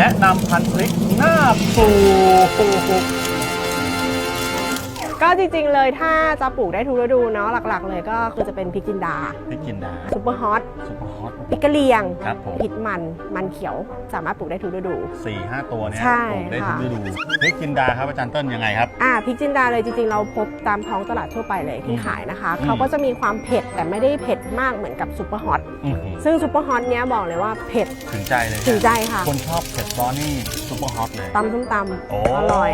แนะนำพันธุ์พริกหน้าปู กก็จริงๆเลยถ้าจะปลูกได้ทุกฤดูเนาะหลักๆ เลยก็คือจะเป็นพริกจินดาพริกจินดาซุปเปอร์ฮอตซุปเปอร์ฮอตพริกกะเหรี่ยงครับผมพริกมันมันเขียวสามารถปลูกได้ทุกฤดู สี่ห้าตัวเนี่ยใช่ปลูกได้ทุกค่ะ ฤดูพริกจินดาครับอาจารย์เต้นยังไงครับ อ่าพริกจินดาเลยจริงๆ เราพบตามท้องตลาดทั่วไปเลยที่อืมขายนะคะ อืม เขาก็จะมีความเผ็ดแต่ไม่ได้เผ็ดมากเหมือนกับซุปเปอร์ฮอตอื้อหือซึ่งซุปเปอร์ฮอตเนี้ยบอกเลยว่าเผ็ดถึงใจเลยถึงใจค่ะคนชอบเผ็ดร้อนนี่ซุปเปอร์ฮอตเลยตำส้มตโอ้ำอร่อย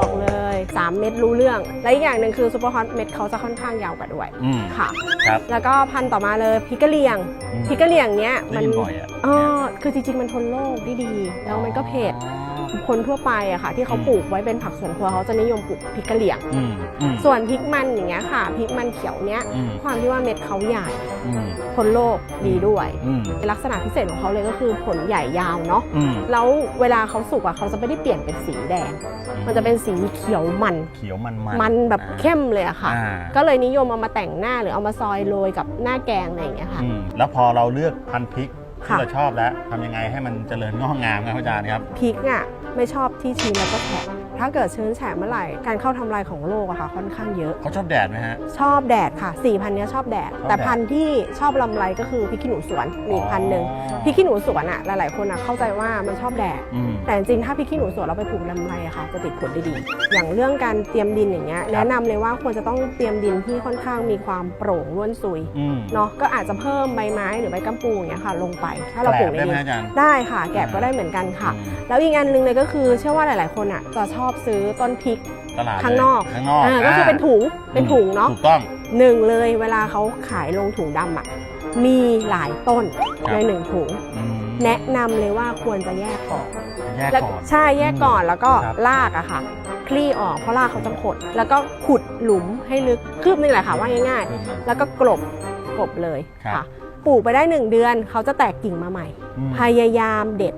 บอกเลย 3 เม็ดรู้เรื่องและอีกอย่างหนึ่งคือซุปเปอร์ฮอตเม็ดเขาจะค่อนข้างยาวกว่าด้วยอืมค่ะ ครับ แล้วก็พันธุ์ต่อมาเลยพริกกะเหรี่ยงอืม พริกกะเหรี่ยงเนี้ยได้มันยินบ่อยอะอ๋อคือจริงๆมันทนโรคได้ดี แล้วมันก็เผ็ดคนทั่วไปอะค่ะ ที่เขาอืมปลูกไว้เป็นผักสวนครัวเขาจะนิยมปลูกพริกกะเหรี่ยง อืมอืมส่วนพริกมันอย่างเงี้ยค่ะพริกมันเขียวเนี้ยอืมความที่ว่าเม็ดเขาใหญ่อืมทนโรคดีด้วย อืมลักษณะพิเศษของเขาเลยก็คือผลใหญ่ยาวเนาะอืมแล้วเวลาเขาสุกอะเขาจะไม่ได้เปลี่ยนเป็นสีแดง มันจะเป็นสีเขียวมัน เขียวมันมันมันแบบเข้มเลยอะค่ะ อ่า ก็เลยนิยมเอามาแต่งหน้าหรือเอามาซอยโรยกับหน้าแกงอะไรอย่างเงี้ยค่ะ อืมแล้วพอเราเลือกพันธุ์พริกที่ค่ะเราชอบแล้วทำยังไงให้มันเจริญงอกงามครับอาจารย์ครับ พริกอะไม่ชอบที่ชื้นแล้วก็แฉะ ถ้าเกิดชื้นแฉะเมื่อไหร่การเข้าทำลายของโรคอะค่ะค่อนข้างเยอะ เขาชอบแดดไหมฮะ ชอบแดดค่ะสี่พันธุ์เนี้ยชอบแดดชอบแดด แต่พันธุ์ที่ชอบลำไรก็คือพริกขี้หนูสวนมีอีกพันธุ์หนึ่งอ๋อพริกขี้หนูสวนอะหลายๆคนอะเข้าใจว่ามันชอบแดด อืม แต่จริงๆถ้าพริกขี้หนูสวนเราไปปลูกลำไรอะค่ะจะติดผลได้ดี อย่างเรื่องการเตรียมดินอย่างเงี้ยแนะนำเลยว่าควรจะต้องเตรียมดินที่ค่อนข้างมีความโปร่งร่วนซุยอืมเนาะก็อาจจะเพิ่มใบไม้หรือใบกัมปูอย่างเงี้ยค่ะลงไป ถ้าเราปลูกในได้ไหมดินอาจารย์ ได้ค่ะ แกบก็ได้เหมือนกันค่ะ แล้วอีกอันหนึงเลยก็คือเชื่อว่าหลาย ๆ คนอะจะชอบซื้อต้นพริกตลาดข้างนอกข้างนอกอ่าก็คือเป็นถุงเป็นถุงเนาะถูกต้องหนึ่งเลยเวลาเขาขายลงถุงดำอะมีหลายต้นครับในหนึ่งถุงอืมแนะนำเลยว่าควรจะแยกก่อนแยกแล้วก่อนใช่แยกก่อนแล้วก็ครับลากอะค่ะคลี่ออกเพราะลากเขาจะขด แล้วก็ขุดหลุมให้ลึกคืบนึงแหละค่ะว่าง่ายอืมๆแล้วก็กลบกลบเลยครับค่ะ ปลูกไปได้หนึ่งเดือน เขาจะแตกกิ่งมาใหม่อืมพยายามเด็ด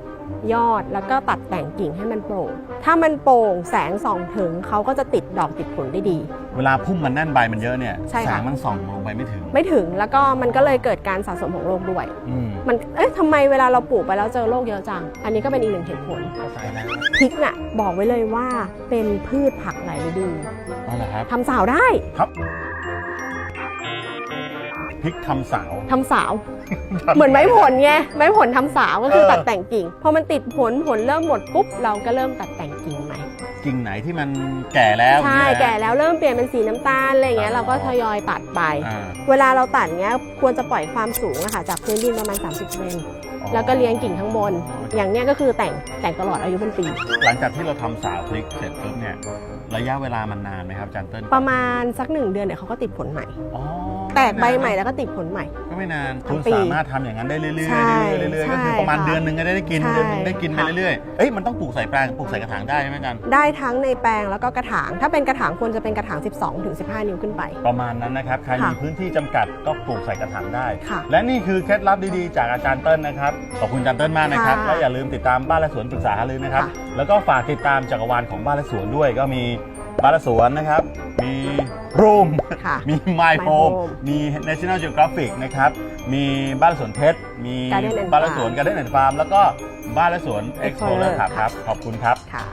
ยอดแล้วก็ตัดแต่งกิ่งให้มันโปร่ง ถ้ามันโปร่งแสงส่องถึงเขาก็จะติดดอกติดผลได้ดี เวลาพุ่มมันแน่นใบมันเยอะเนี่ย ใช่แสค่ะงมันส่องลงไปไม่ถึง ไม่ถึงแล้วก็มันก็เลยเกิดการสะสมของโรคด้วย อืมมัน เอ๊ะทำไมเวลาเราปลูกไปแล้วเจอโรคเยอะจัง อันนี้ก็เป็นอีกหนึ่งเหตุผล เข้าใจแล้วพริกน่ะบอกไว้เลยว่าเป็นพืชผักหลายฤดู เอาละครับ ทำสาวได้พริ กทำสาว ทำสาว เหมือนไม้ผลไงไม้ผลทำสาวก็คือเออตัดแต่งกิ่งพอมันติดผลผลเริ่มหมดปุ๊บเราก็เริ่มตัดแต่งกิ่งใหม่กิ่งไหนที่มันแก่แล้วใช่เนี่ยแก่แล้วเริ่มเปลี่ยนเป็นสีน้ำตาลอะไรอย่างเงี้ยอ๋อเราก็ทยอยตัดไปอ่าเวลาเราตัดเงี้ยควรจะปล่อยความสูงอะค่ะจากพื้นดินประมาณ 30เซนแล้วก็เลี้ยงกิ่งข้างบน อย่างเนี้ยก็คือแต่งแต่งตลอดอายุเป็นปี หลังจากที่เราทำสาวพริกเสร็จปุ๊บเนี่ยระยะเวลามันนานไหมครับอาจารย์เติ้ลประมาณสักหนึ่งเดือนเดี๋ยวเขาก็ติดผลใหม่อ๋อ แตกใบใหม่แล้วก็ติดผลใหม่ ก็ไม่นานทั้คุงณปีสามารถทำอย่างนั้นได้เรื่อยๆใช่เรื่อยๆเรื่อยๆก็คือใช่ประมาณค่ะเดือนหนึ่งก็ได้กินใช่ เดือนหนึงได้กินไปค่ะเรื่อยๆเอ้ยมันต้องปลูกใส่แปลงปลูกใส่กระถางได้ไหมอาจารย์ได้ทั้งในแปลงแล้วก็กระถาง ถ้าเป็นกระถางควรจะเป็นกระถาง 12ถึง15 นิ้วขึ้นไป ประมาณนั้นนะครับใครค่ะมีพื้นที่จำกัดก็ปลูกใส่กระถางได้ ค่ะและนี่คือเคล็ดลับดีๆ จากอาจารย์เติ้ลนะครับขอบคุณอาจารย์เติ้ลมากนะครับค่ะและอย่าลืมติดตามบ้านและสวนปรึกษาหารือนะครับค่ะ แล้วก็ฝากติดตามจักรวาลของบ้านและสวนด้วย ก็มี บ้านและสวนนะครับ มีรูมค่ะมี My My Home Home มี National Geographic นะครับ มีบ้านและสวนเพชร มี Garden and บ้านและสวน Farm Garden and Farm แล้วก็บ้านและสวน Explorer Explorer ครับครับ ขอบคุณครับ ค่ะ